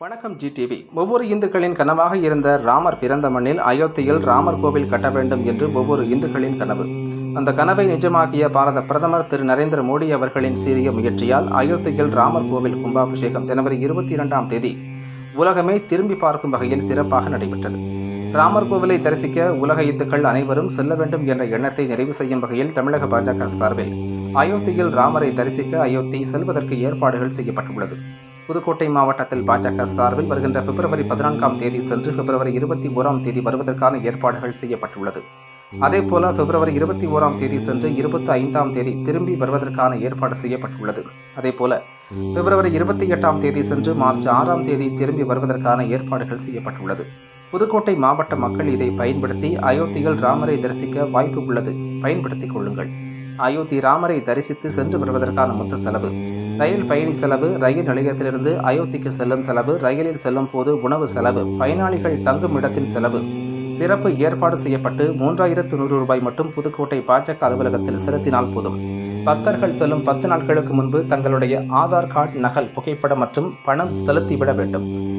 வணக்கம் ஜிடிவி ஒவ்வொரு இந்துக்களின் கனவாக இருந்த ராமர் பிறந்த மண்ணில் அயோத்தியில் ராமர் கோவில் கட்ட வேண்டும் என்று ஒவ்வொரு இந்துக்களின் கனவு. அந்த கனவை நிஜமாக்கிய பாரத பிரதமர் திரு நரேந்திர மோடி அவர்களின் சீரிய முயற்சியால் அயோத்தியில் ராமர் கோவில் கும்பாபிஷேகம் ஜனவரி இருபத்தி இரண்டாம் தேதி உலகமே திரும்பி பார்க்கும் வகையில் சிறப்பாக நடைபெற்றது. ராமர் கோவிலை தரிசிக்க உலக இந்துக்கள் அனைவரும் செல்ல வேண்டும் என்ற எண்ணத்தை நிறைவு செய்யும் வகையில் தமிழக பாஜக சார்பில் அயோத்தியில் ராமரை தரிசிக்க அயோத்தி செல்வதற்கு ஏற்பாடுகள் செய்யப்பட்டுள்ளது. புதுக்கோட்டை மாவட்டத்தில் பாஜக சார்பில் வருகின்ற பிப்ரவரி பதினான்காம் தேதி சென்று பிப்ரவரி இருபத்தி ஓராம் தேதி வருவதற்கான ஏற்பாடுகள் செய்யப்பட்டுள்ளது. அதேபோல பிப்ரவரி இருபத்தி ஓராம் தேதி சென்று இருபத்தி ஐந்தாம் தேதி திரும்பி வருவதற்கான ஏற்பாடு செய்யப்பட்டுள்ளது. அதேபோல பிப்ரவரி இருபத்தி எட்டாம் தேதி சென்று மார்ச் ஆறாம் தேதி திரும்பி வருவதற்கான ஏற்பாடுகள் செய்யப்பட்டுள்ளது. புதுக்கோட்டை மாவட்ட மக்கள் இதை பயன்படுத்தி அயோத்தியில் ராமரை தரிசிக்க வாய்ப்பு உள்ளது. பயன்படுத்திக் கொள்ளுங்கள். அயோத்தி ராமரை தரிசித்து சென்று வருவதற்கான மொத்த செலவு. ரயில் பயணி செலவு ரயில் நிலையத்திலிருந்து அயோத்திக்கு செல்லும் செலவு ரயிலில் செல்லும் போது உணவு செலவு பயனாளிகள் தங்கும் இடத்தின் செலவு. சிறப்பு ஏற்பாடு செய்யப்பட்டு மூன்றாயிரத்து நூறு ரூபாய் மட்டும் புதுக்கோட்டை பாஜக அலுவலகத்தில் செலுத்தினால் போதும். பக்தர்கள் செல்லும் பத்து நாட்களுக்கு முன்பு தங்களுடைய ஆதார் கார்டு நகல் புகைப்படம் மற்றும் பணம் செலுத்திவிட வேண்டும்.